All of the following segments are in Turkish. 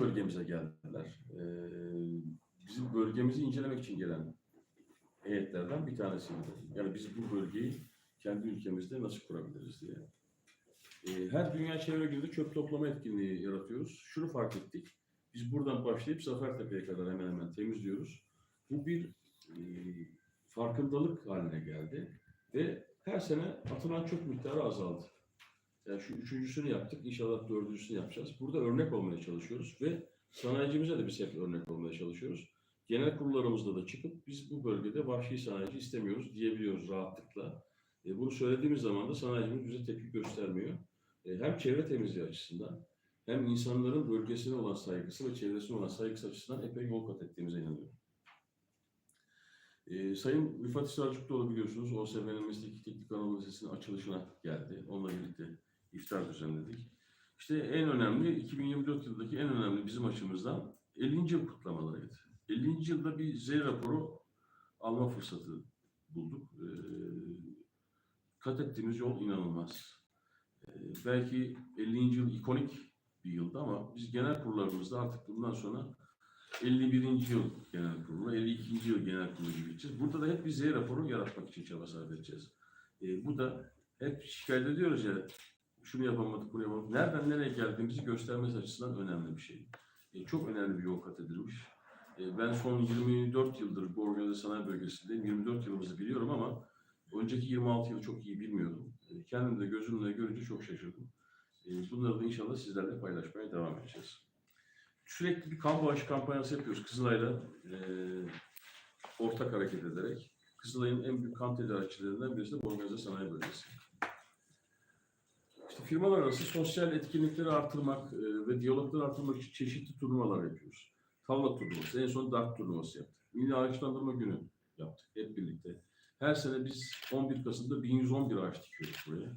bölgemize geldiler. Ee, bizim bölgemizi incelemek için gelen heyetlerden bir tanesiydi. Yani biz bu bölgeyi kendi ülkemizde nasıl kurabiliriz diye. Ee, her Dünya Çevre Günü'nde çöp toplama etkinliği yaratıyoruz. Şunu fark ettik. Biz buradan başlayıp Zafertepe'ye kadar hemen hemen temizliyoruz. Bu bir e, farkındalık haline geldi ve her sene atılan çöp miktarı azaldı. Yani şu üçüncüsünü yaptık, inşallah dördüncüsünü yapacağız. Burada örnek olmaya çalışıyoruz ve sanayicimize de biz hep örnek olmaya çalışıyoruz. Genel kurullarımızda da çıkıp biz bu bölgede vahşi sanayici istemiyoruz diyebiliyoruz rahatlıkla. E, bunu söylediğimiz zaman da sanayicimiz bize tepki göstermiyor. E, hem çevre temizliği açısından hem insanların bölgesine olan saygısı ve çevresine olan saygısı açısından epey yol kat ettiğimize inanıyorum. E, Sayın Rıfat Selçukluoğlu biliyorsunuz OSB'nin Mesleki Teknik Anadolu Lisesi'nin açılışına geldi. Onunla birlikte iftar düzenledik. İşte en önemli 2024 yılındaki en önemli bizim açımızdan 50. yıl kutlamalarıydı. 50. yılda bir Z raporu alma fırsatı bulduk. Ee, kat ettiğimiz yol inanılmaz. Ee, belki 50. yıl ikonik bir yıldı ama biz genel kurullarımızda artık bundan sonra 51. yıl genel kurulu, 52. yıl genel kurulu gibi gideceğiz. Burada da hep bir Z raporu yaratmak için çaba sarf edeceğiz. Ee, bu da hep şikayet ediyoruz ya şunu yapamadık, bunu yapamadık. Nereden nereye geldiğimizi göstermesi açısından önemli bir şey. E, çok önemli bir yol kat edilmiş. E, ben son 24 yıldır bu organize sanayi bölgesindeyim. 24 yılımızı biliyorum ama önceki 26 yılı çok iyi bilmiyordum. E, kendim de gözümle görünce çok şaşırdım. E, bunları da inşallah sizlerle paylaşmaya devam edeceğiz. Sürekli bir kan bağışı kampanyası yapıyoruz Kızılay'la e, ortak hareket ederek. Kızılay'ın en büyük kan tedarikçilerinden birisi de organize sanayi bölgesi. Firmalar arası sosyal etkinlikleri artırmak e, ve diyalogları artırmak için çeşitli turnuvalar yapıyoruz. Tavla turnuvası, en son dart turnuvası yaptık. Milli Ağaçlandırma Günü yaptık hep birlikte. Her sene biz 11 Kasım'da 1111 ağaç dikiyoruz buraya.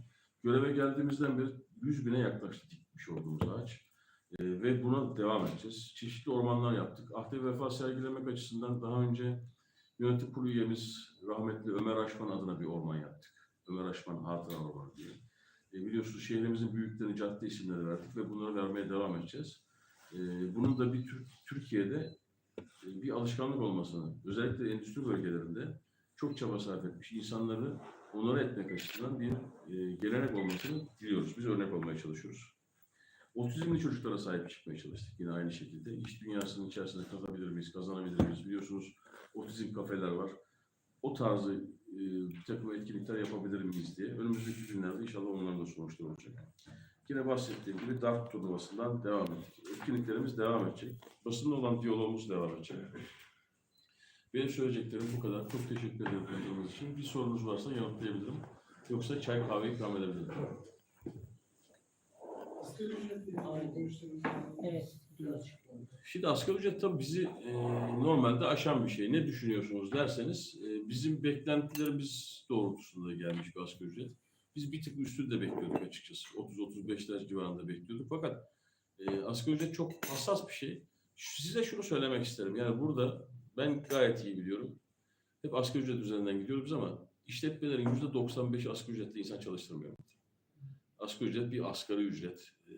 Göreve geldiğimizden beri 100 bine yaklaştı dikmiş olduğumuz ağaç. E, ve buna devam edeceğiz. Çeşitli ormanlar yaptık. Ahde vefa sergilemek açısından daha önce yönetim kurulu üyemiz rahmetli Ömer Aşman adına bir orman yaptık. Ömer Aşman Hatıra Ormanı diye. E, biliyorsunuz şehrimizin büyüklerine cadde isimleri verdik ve bunları vermeye devam edeceğiz. E, bunun da bir Tür- Türkiye'de e, bir alışkanlık olmasını, özellikle endüstri bölgelerinde çok çaba sarf etmiş insanları onore etmek açısından bir gelenek olmasını diliyoruz. Biz örnek olmaya çalışıyoruz. Otizmli çocuklara sahip çıkmaya çalıştık yine aynı şekilde. İş dünyasının içerisinde kazanabilir miyiz, kazanabilir miyiz? Biliyorsunuz otizm kafeler var. O tarzı bir takım etkinlikler yapabilir miyiz diye. Önümüzdeki günlerde inşallah onların da sonuçları olacak. Yine bahsettiğim gibi dart turnuvasından devam ettik. Etkinliklerimiz devam edecek. Basınla olan diyalogumuz devam edecek. Benim söyleyeceklerim bu kadar. Çok teşekkür ederim dinlediğiniz için. Bir sorunuz varsa yanıtlayabilirim. Yoksa çay kahve ikram edebilirim. Evet. Şimdi asgari ücret tabii bizi e, normalde aşan bir şey. Ne düşünüyorsunuz derseniz e, bizim beklentilerimiz doğrultusunda gelmiş bir asgari ücret. Biz bir tık üstünde bekliyorduk açıkçası. 30-35'ler civarında bekliyorduk. Fakat e, asgari ücret çok hassas bir şey. Size şunu söylemek isterim. Yani burada ben gayet iyi biliyorum. Hep asgari ücret üzerinden gidiyoruz ama işletmelerin %95'i asgari ücretle insan çalıştırmıyor. Asgari ücret bir asgari ücret. E,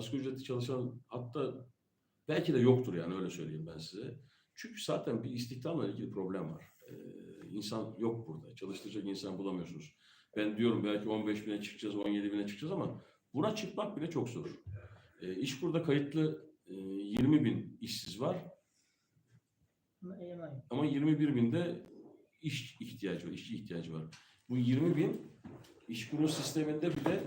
asgari ücretli çalışan hatta belki de yoktur yani öyle söyleyeyim ben size. Çünkü zaten bir istihdamla ilgili problem var. Ee, insan yok burada. Çalıştıracak insan bulamıyorsunuz. Ben diyorum belki 15 bine çıkacağız, 17 bine çıkacağız ama buna çıkmak bile çok zor. Ee, iş burada kayıtlı e, 20 bin işsiz var Ama eleman yok. ama 21 binde iş ihtiyacı var, işçi ihtiyacı var. Bu 20 bin iş kurum sisteminde bile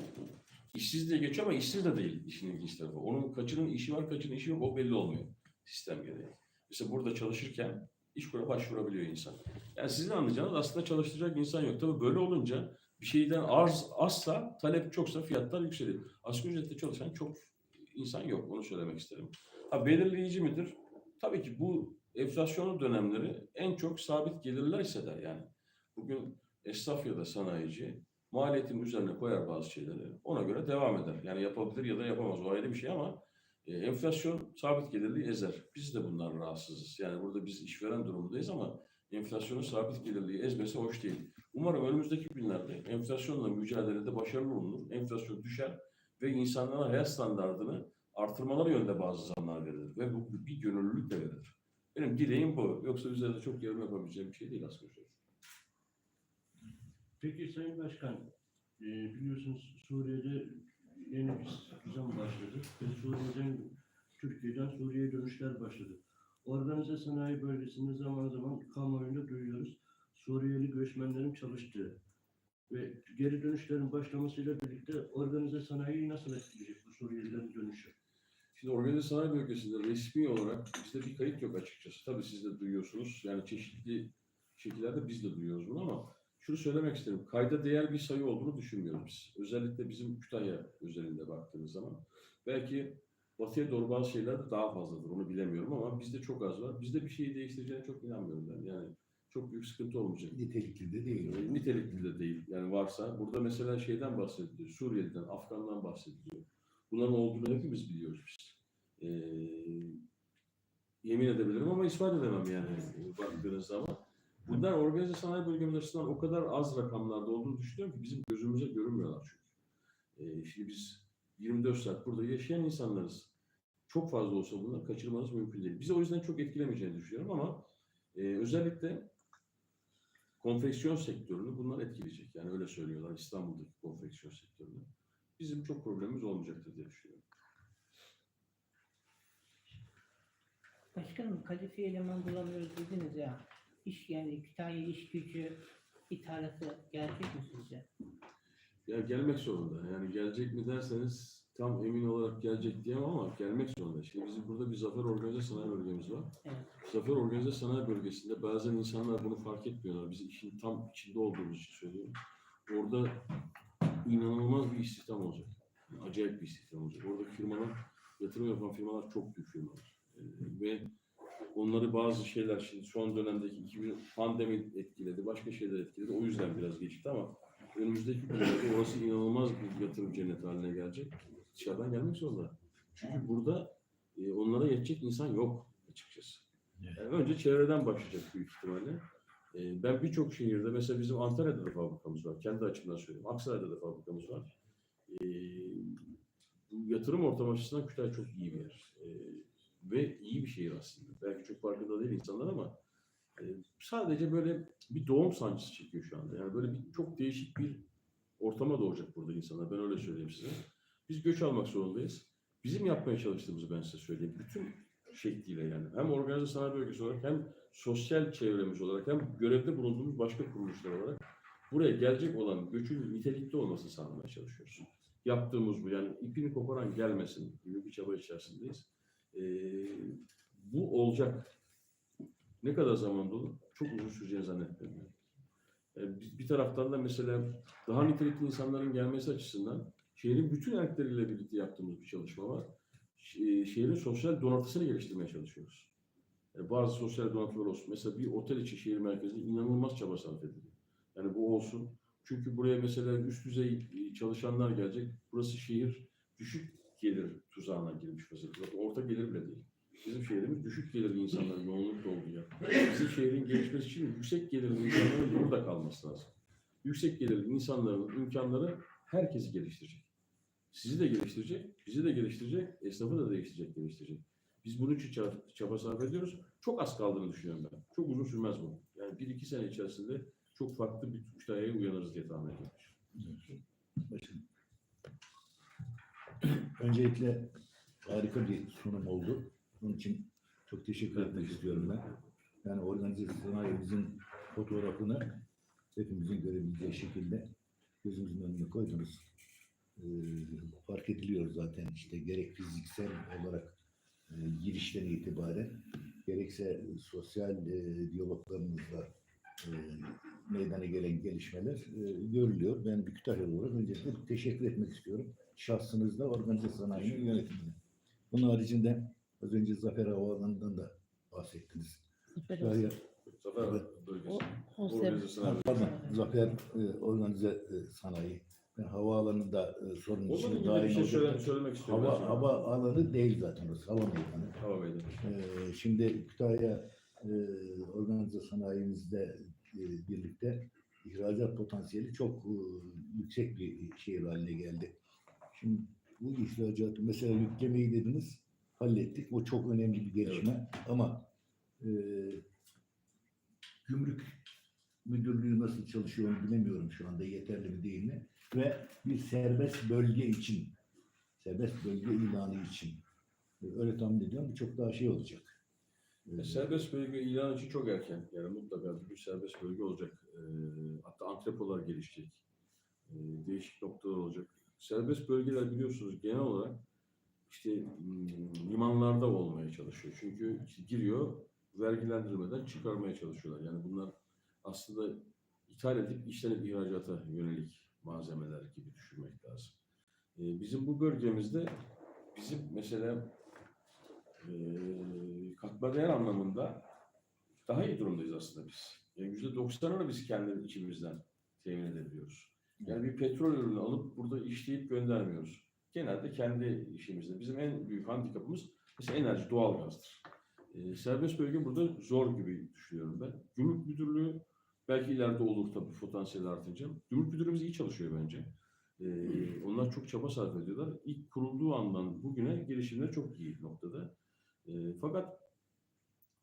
işsiz diye geçiyor ama işsiz de değil işin ilginç tarafı. Onun kaçının işi var, kaçının işi yok o belli olmuyor sistem gereği. Mesela burada çalışırken iş kuruma başvurabiliyor insan. Yani sizin anlayacağınız aslında çalıştıracak insan yok. Tabii böyle olunca bir şeyden arz azsa, talep çoksa fiyatlar yükselir. Asgari ücretle çalışan çok insan yok. Onu söylemek isterim. Ha belirleyici midir? Tabii ki bu enflasyonlu dönemleri en çok sabit gelirler hisseder yani. Bugün esnaf ya da sanayici maliyetin üzerine koyar bazı şeyleri. Ona göre devam eder. Yani yapabilir ya da yapamaz. O ayrı bir şey ama e, enflasyon sabit gelirliği ezer. Biz de bundan rahatsızız. Yani burada biz işveren durumundayız ama enflasyonun sabit gelirliği ezmesi hoş değil. Umarım önümüzdeki günlerde enflasyonla mücadelede başarılı olunur. Enflasyon düşer ve insanların hayat standartını artırmaları yönde bazı zamlar verilir ve bu bir gönüllülükle verilir. Benim dileğim bu. Yoksa üzerinde çok yorum yapabileceğim bir şey değil aslında. Peki Sayın Başkan, e, biliyorsunuz Suriye'de yeni bir düzen başladı ve Suriye'den, Türkiye'den Suriye'ye dönüşler başladı. Organize sanayi bölgesinde zaman zaman kamuoyunda duyuyoruz. Suriyeli göçmenlerin çalıştığı ve geri dönüşlerin başlamasıyla birlikte organize sanayiyi nasıl etkileyecek bu Suriyelilerin dönüşü? Şimdi organize sanayi bölgesinde resmi olarak bizde bir kayıt yok açıkçası. Tabii siz de duyuyorsunuz. Yani çeşitli şekillerde biz de duyuyoruz bunu ama şunu söylemek isterim. Kayda değer bir sayı olduğunu düşünmüyoruz biz. Özellikle bizim Kütahya özelinde baktığınız zaman. Belki batıya doğru bazı şeyler daha fazladır. Onu bilemiyorum ama bizde çok az var. Bizde bir şeyi değiştireceğine çok inanmıyorum ben. Yani çok büyük sıkıntı olmayacak. Nitelikli de değil. E, Nitelikli de değil. Yani varsa burada mesela şeyden bahsediliyor. Suriyeli'den, Afgan'dan bahsediliyor. Bunların olduğunu hepimiz biliyoruz biz. E, yemin edebilirim ama ispat edemem yani e, baktığınız zaman. Bunlar organize sanayi bölgeleri açısından o kadar az rakamlarda olduğunu düşünüyorum ki bizim gözümüze görünmüyorlar çünkü. E, şimdi biz 24 saat burada yaşayan insanlarız. Çok fazla olsa bunları kaçırmanız mümkün değil. Bizi o yüzden çok etkilemeyeceğini düşünüyorum ama e, özellikle konfeksiyon sektörünü bunlar etkileyecek. Yani öyle söylüyorlar İstanbul'daki konfeksiyon sektörünü. Bizim çok problemimiz olmayacaktır diye düşünüyorum. Başkanım kalifiye eleman bulamıyoruz dediniz ya. İş yani Kütahya iş gücü ithalatı gelecek mi sizce? Ya gelmek zorunda. Yani gelecek mi derseniz tam emin olarak gelecek diyemem ama gelmek zorunda. Şimdi bizim burada bir Zafer Organize Sanayi Bölgemiz var. Evet. Zafer Organize Sanayi Bölgesi'nde bazen insanlar bunu fark etmiyorlar. Biz işin tam içinde olduğumuz için söylüyorum. Orada inanılmaz bir istihdam olacak. Yani acayip bir istihdam olacak. Orada firmalar, yatırım yapan firmalar çok büyük firmalar. Ee, ve onları bazı şeyler şimdi son dönemdeki 2000 pandemi etkiledi, başka şeyler etkiledi. O yüzden biraz geçti ama önümüzdeki dönemde orası inanılmaz bir yatırım cenneti haline gelecek. Dışarıdan gelmek zorunda. Çünkü burada e, onlara yetecek insan yok açıkçası. Yani önce çevreden başlayacak büyük ihtimalle. E, ben birçok şehirde mesela bizim Antalya'da da fabrikamız var. Kendi açımdan söyleyeyim. Aksaray'da da fabrikamız var. E, bu yatırım ortamı açısından Kütahya çok iyi bir yer. E, ve iyi bir şehir aslında. Belki çok farkında değil insanlar ama e, sadece böyle bir doğum sancısı çekiyor şu anda. Yani böyle bir çok değişik bir ortama doğacak burada insanlar. Ben öyle söyleyeyim size. Biz göç almak zorundayız. Bizim yapmaya çalıştığımızı ben size söyleyeyim. Bütün şekliyle yani. Hem organize sanayi bölgesi olarak hem sosyal çevremiz olarak hem görevde bulunduğumuz başka kuruluşlar olarak buraya gelecek olan göçün nitelikli olmasını sağlamaya çalışıyoruz. Yaptığımız bu yani ipini koparan gelmesin gibi bir çaba içerisindeyiz. Ee, bu olacak. Ne kadar zaman dolu? Çok uzun süreceğini zannetmiyorum. yani. Ee, bir- bir taraftan da mesela daha nitelikli insanların gelmesi açısından şehrin bütün erkleriyle birlikte yaptığımız bir çalışma var. Ş- Şehrin sosyal donatısını geliştirmeye çalışıyoruz. Yani bazı sosyal donatılar olsun. Mesela bir otel için şehir merkezinde inanılmaz çaba sarf ediliyor. Yani bu olsun. Çünkü buraya mesela üst düzey e, çalışanlar gelecek. Burası şehir düşük gelir tuzağına girmiş vaziyette. Orta gelir bile değil. Bizim şehrimiz düşük gelirli insanların yoğunlukta olduğu yer. Bizim şehrin gelişmesi için yüksek gelirli insanların burada kalması lazım. Yüksek gelirli insanların imkanları herkesi geliştirecek. Sizi de geliştirecek, bizi de geliştirecek, esnafı da değiştirecek, geliştirecek. Biz bunun için çaba, çaba sarf ediyoruz. Çok az kaldığını düşünüyorum ben. Çok uzun sürmez bu. Yani bir iki sene içerisinde çok farklı bir Kütahya'ya uyanırız diye tahmin ediyorum. Başım. Öncelikle harika bir sunum oldu. Bunun için çok teşekkür etmek istiyorum ben. Yani organize sanayimizin fotoğrafını hepimizin görebileceği şekilde gözümüzün önüne koydunuz. Ee, fark ediliyor zaten işte gerek fiziksel olarak e, girişten itibaren gerekse sosyal e, diyaloglarımızla e, meydana gelen gelişmeler e, görülüyor. Ben bir Kütahyalı olarak öncelikle teşekkür etmek istiyorum. Şahsınızda organize sanayinin yönetimine. Bunun haricinde az önce Zafer Havaalanı'ndan da bahsettiniz. Zafer Evet. bölgesi. O, Organize pardon, Zafer e, Organize e, Sanayi. Ben havaalanında e, sorunun Onunla içine ilgili bir şey söyle, söylemek istiyorum. Hava, hava alanı değil zaten orası, hava meydanı. Hava meydanı. Ee, şimdi Kütahya e, organize sanayimizde e, birlikte ihracat potansiyeli çok e, yüksek bir şehir haline geldi. Şimdi bu ihracatı mesela yüklemeyi dediniz hallettik. O çok önemli bir gelişme ama e, gümrük müdürlüğü nasıl çalışıyor onu bilemiyorum şu anda yeterli mi değil mi? Ve bir serbest bölge için serbest bölge ilanı için e, öyle tahmin ediyorum bu çok daha şey olacak. E, Serbest bölge ilan için çok erken. Yani mutlaka bir serbest bölge olacak. E, hatta antrepolar gelişecek. E, değişik noktalar olacak. Serbest bölgeler biliyorsunuz genel olarak işte hmm, limanlarda olmaya çalışıyor. Çünkü giriyor vergilendirmeden çıkarmaya çalışıyorlar. Yani bunlar aslında ithal edip işlenip ihracata yönelik malzemeler gibi düşünmek lazım. E, bizim bu bölgemizde bizim mesela eee katma değer anlamında daha iyi durumdayız aslında biz. Yani yüzde doksanını biz kendi içimizden temin edebiliyoruz. Yani bir petrol ürünü alıp burada işleyip göndermiyoruz. Genelde kendi işimizde. Bizim en büyük handikapımız mesela enerji, doğalgazdır. Eee serbest bölge burada zor gibi düşünüyorum ben. Gümrük müdürlüğü belki ileride olur tabii potansiyel artınca. Gümrük müdürlüğümüz iyi çalışıyor bence. Eee, onlar çok çaba sarf ediyorlar. İlk kurulduğu andan bugüne gelişimleri çok iyi noktada. E, fakat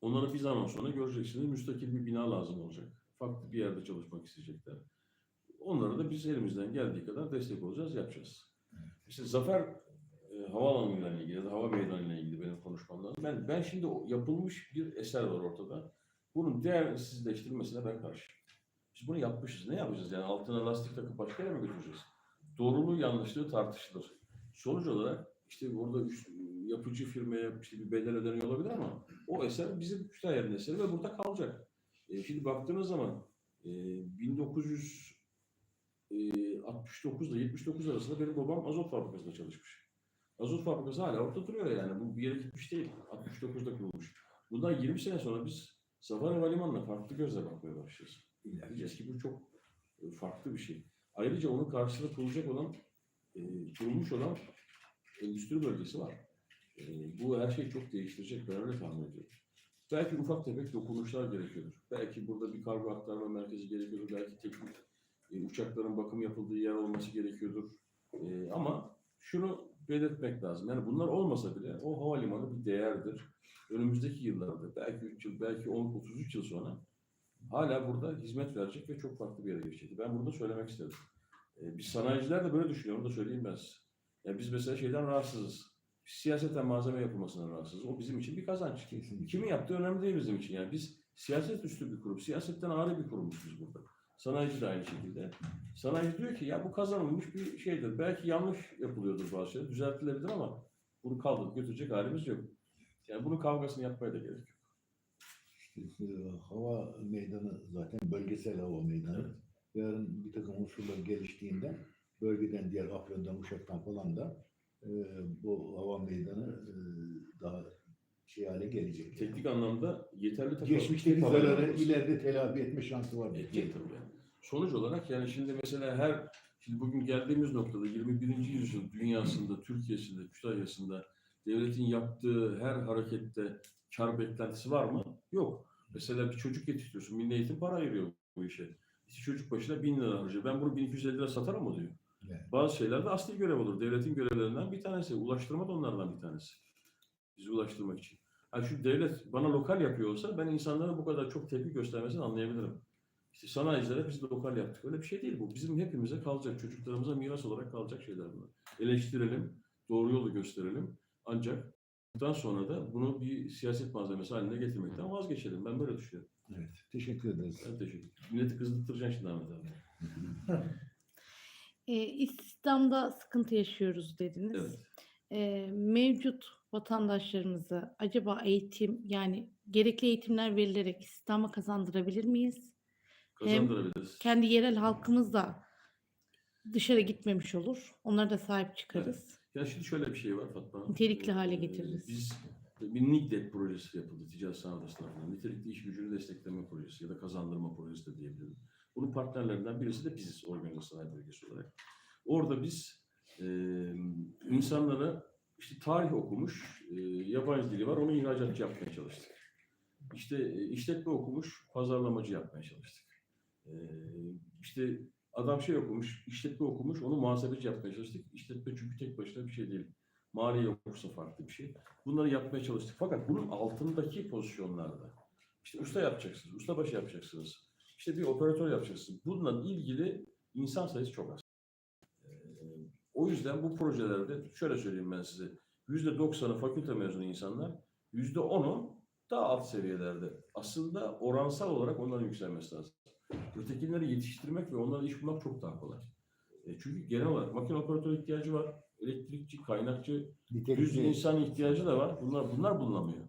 onlara bir zaman sonra göreceksiniz müstakil bir bina lazım olacak. Farklı bir yerde çalışmak isteyecekler. Onlara da biz elimizden geldiği kadar destek olacağız, yapacağız. İşte Zafer e, Havaalanı'yla ilgili ya da hava meydanıyla ilgili benim konuşmam lazım. Ben, ben şimdi yapılmış bir eser var ortada. Bunun değersizleştirilmesine ben karşıyım. Biz bunu yapmışız. Ne yapacağız? Yani altına lastik takıp başka yere mi götüreceğiz? Doğruluğu yanlışlığı tartışılır. Sonuç olarak işte orada üç- yapıcı firmaya işte bir bedel ödeniyor olabilir ama o eser bizim Kütahya'nın eseri ve burada kalacak. E, şimdi baktığınız zaman e, 1969 ile 79 arasında benim babam azot fabrikasında çalışmış. Azot fabrikası hala orada duruyor yani. Bu bir yere gitmiş değil. 69'da kurulmuş. Bundan 20 sene sonra biz Zafer Havalimanı'na farklı gözle bakmaya başlayacağız. Diyeceğiz ki bu çok e, farklı bir şey. Ayrıca onun karşısında kurulacak olan, e, kurulmuş olan endüstri bölgesi var. E, bu her şeyi çok değiştirecek. Ben öyle tahmin ediyorum. Belki ufak tefek dokunuşlar gerekiyordur. Belki burada bir kargo aktarma merkezi gerekiyordur. Belki teknik e, uçakların bakım yapıldığı yer olması gerekiyordur. E, ama şunu belirtmek lazım. Yani bunlar olmasa bile o havalimanı bir değerdir. Önümüzdeki yıllarda belki 3 yıl, belki 10, 33 yıl sonra hala burada hizmet verecek ve çok farklı bir yere geçecek. Ben burada söylemek istedim. E, biz sanayiciler de böyle düşünüyor. Onu da söyleyeyim ben size. Yani biz mesela şeyden rahatsızız. Biz siyaseten malzeme yapılmasından rahatsızız. O bizim için bir kazanç. Kesinlikle. Kimin yaptığı önemli değil bizim için. Yani biz siyaset üstü bir kurum. Siyasetten ayrı bir kurumuz biz burada. Sanayici de aynı şekilde. Sanayici diyor ki ya bu kazanılmış bir şeydir. Belki yanlış yapılıyordur bazı şeyler. Düzeltilebilir ama bunu kaldırıp götürecek halimiz yok. Yani bunun kavgasını yapmaya da gerek yok. İşte, e, hava meydanı zaten bölgesel hava meydanı. Yarın bir takım unsurlar geliştiğinde bölgeden diğer Afyon'dan, Uşak'tan falan da e, bu hava meydanı e, daha şey hale gelecek. Teknik anlamda yeterli takım. Geçmişteki zararı ileride telafi etme şansı var. Edecek tabii yani. Sonuç olarak yani şimdi mesela her şimdi bugün geldiğimiz noktada 21. yüzyıl dünyasında, Türkiye'sinde, Kütahya'sında devletin yaptığı her harekette kar beklentisi var mı? Yok. Mesela bir çocuk yetiştiriyorsun. Milli Eğitim para ayırıyor bu işe. İşte çocuk başına 1000 lira harcıyor. Ben bunu 1250 lira satarım mı diyor. Evet. Bazı şeyler de asli görev olur. Devletin görevlerinden bir tanesi. Ulaştırma da onlardan bir tanesi. Bizi ulaştırmak için. Ha şu devlet bana lokal yapıyor olsa ben insanlara bu kadar çok tepki göstermesini anlayabilirim. İşte sanayicilere biz lokal yaptık. Öyle bir şey değil bu. Bizim hepimize kalacak, çocuklarımıza miras olarak kalacak şeyler bunlar. Eleştirelim, doğru yolu gösterelim. Ancak bundan sonra da bunu bir siyaset malzemesi haline getirmekten vazgeçelim. Ben böyle düşünüyorum. Evet. Teşekkür ederiz. Ben teşekkür ederim. Milleti kızdırtacaksın şimdi Ahmet abi. E, İstihdamda sıkıntı yaşıyoruz dediniz. Evet. E, mevcut vatandaşlarımızı acaba eğitim yani gerekli eğitimler verilerek istihdama kazandırabilir miyiz? Hem. Kendi yerel halkımız da dışarı gitmemiş olur. Onlara da sahip çıkarız. Ya şimdi şöyle bir şey var Fatma. Nitelikli hale Ee, getiririz. Biz bir NİGDET projesi yapıldı Ticaret Sanayi tarafından. Nitelikli iş gücünü destekleme projesi ya da kazandırma projesi de diyebilirim. Bunun partnerlerinden birisi de biziz organize sanayi bölgesi olarak. Orada biz e, insanlara işte tarih okumuş, e, yabancı dili var, onu ihracatçı yapmaya çalıştık. İşte e, işletme okumuş, pazarlamacı yapmaya çalıştık. E, işte adam şey okumuş, işletme okumuş, onu muhasebeci yapmaya çalıştık. İşletme çünkü tek başına bir şey değil. Maliye okursa farklı bir şey. Bunları yapmaya çalıştık. Fakat bunun altındaki pozisyonlarda işte usta yapacaksınız, ustabaşı yapacaksınız. İşte bir operatör yapacaksınız. Bununla ilgili insan sayısı çok az. Ee, o yüzden bu projelerde şöyle söyleyeyim ben size. Yüzde doksanı fakülte mezunu insanlar, yüzde onu daha alt seviyelerde. Aslında oransal olarak onların yükselmesi lazım. Ötekileri yetiştirmek ve onlara iş bulmak çok daha kolay. E, çünkü genel olarak makine operatörü ihtiyacı var. Elektrikçi, kaynakçı, Nitelikli insan ihtiyacı da var. Bunlar bunlar bulunamıyor.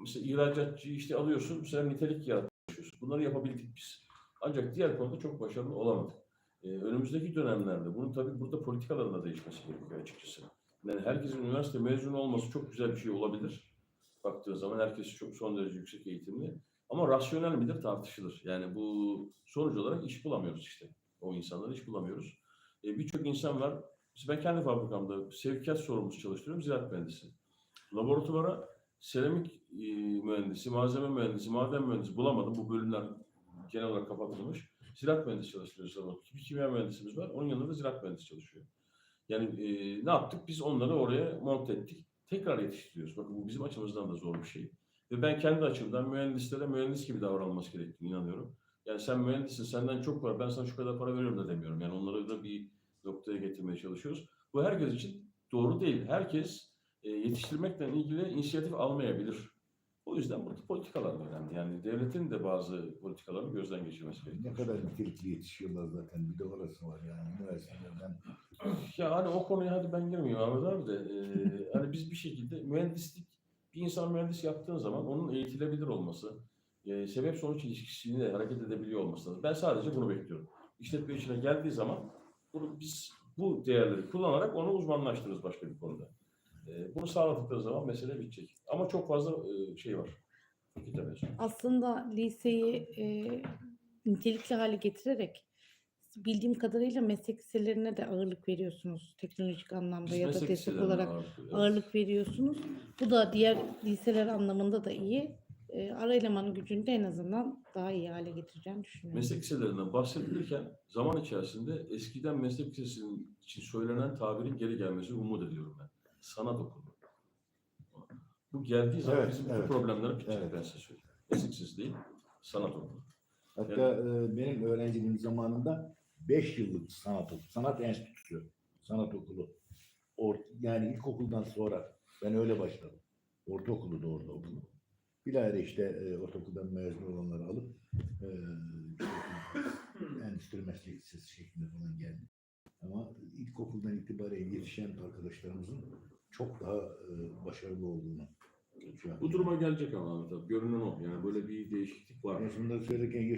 Mesela ihracatçıyı işte alıyorsun, sefer nitelik yaratıyorsun. Bunları yapabildik biz. Ancak diğer konuda çok başarılı olamadık. Ee, önümüzdeki dönemlerde bunun tabii burada politikaların da değişmesi gerekiyor açıkçası. Yani herkesin üniversite mezunu olması çok güzel bir şey olabilir. Baktığı zaman herkes çok son derece yüksek eğitimli. Ama rasyonel midir tartışılır. Yani bu sonuç olarak iş bulamıyoruz işte. O insanlara iş bulamıyoruz. Ee, Birçok insan var. Ben kendi fabrikamda sevkiyat sorumlusu çalıştırıyorum. Ziraat mühendisi. Laboratuvara seramik e, mühendisi, malzeme mühendisi, maden mühendisi bulamadım. Bu bölümler genel olarak kapatılmış. Ziraat mühendisi çalıştırıyoruz. laboratuvarda. Bir kimya mühendisimiz var. Onun yanında da ziraat mühendisi çalışıyor. Yani e, ne yaptık? Biz onları oraya monte ettik. Tekrar yetiştiriyoruz. Bakın bu bizim açımızdan da zor bir şey. Ve ben kendi açımdan mühendislere mühendis gibi davranılması gerektiğini inanıyorum. Yani sen mühendissin, senden çok var, ben sana şu kadar para veriyorum da demiyorum. Yani onları da bir noktaya getirmeye çalışıyoruz. Bu herkes için doğru değil. Herkes e, yetiştirmekle ilgili inisiyatif almayabilir. O yüzden burada politikalar da önemli. Yani devletin de bazı politikalarını gözden geçirmesi ne gerekiyor. kadar nitelikli yetişiyorlar zaten. Bir de orası var yani üniversitelerden. Ya hani o konuya hadi ben girmeyeyim Ahmet abi de. e, hani biz bir şekilde mühendislik, bir insan mühendis yaptığın zaman onun eğitilebilir olması, e, sebep sonuç ilişkisiyle hareket edebiliyor olması lazım. Ben sadece bunu bekliyorum. İşletme içine geldiği zaman bunu biz bu değerleri kullanarak onu uzmanlaştırırız başka bir konuda. E, bunu sağladıkları zaman mesele bitecek. Ama çok fazla e, şey var. Aslında liseyi e, nitelikli hale getirerek bildiğim kadarıyla meslek liselerine de ağırlık veriyorsunuz teknolojik anlamda Biz ya da meslek destek liselerine olarak ağırlık veriyoruz. ağırlık veriyorsunuz. Bu da diğer liseler anlamında da iyi. E, ara elemanın gücünü de en azından daha iyi hale getireceğini düşünüyorum. Meslek liselerinden bahsedilirken zaman içerisinde eskiden meslek lisesinin için söylenen tabirin geri gelmesini umut ediyorum ben. Sanat okulu. Bu geldiği zaman Evet, bizim bu evet. problemler bitecek Evet. ben size söyleyeyim. Meslek lisesi değil, sanat okulu. Hatta e, benim öğrenciliğim zamanında 5 yıllık sanat okulu, sanat enstitüsü, sanat okulu. Or, yani ilkokuldan sonra ben öyle başladım. Ortaokulu da orada okudum. Bilahare işte e, ortaokuldan mezun olanları alıp e, endüstri meslek lisesi şeklinde falan geldim. Ama ilkokuldan itibaren yetişen arkadaşlarımızın çok daha e, başarılı olduğunu an. Bu duruma gelecek ama abi. Görünen o. Yani böyle bir değişiklik var. Şunları söylerken yaş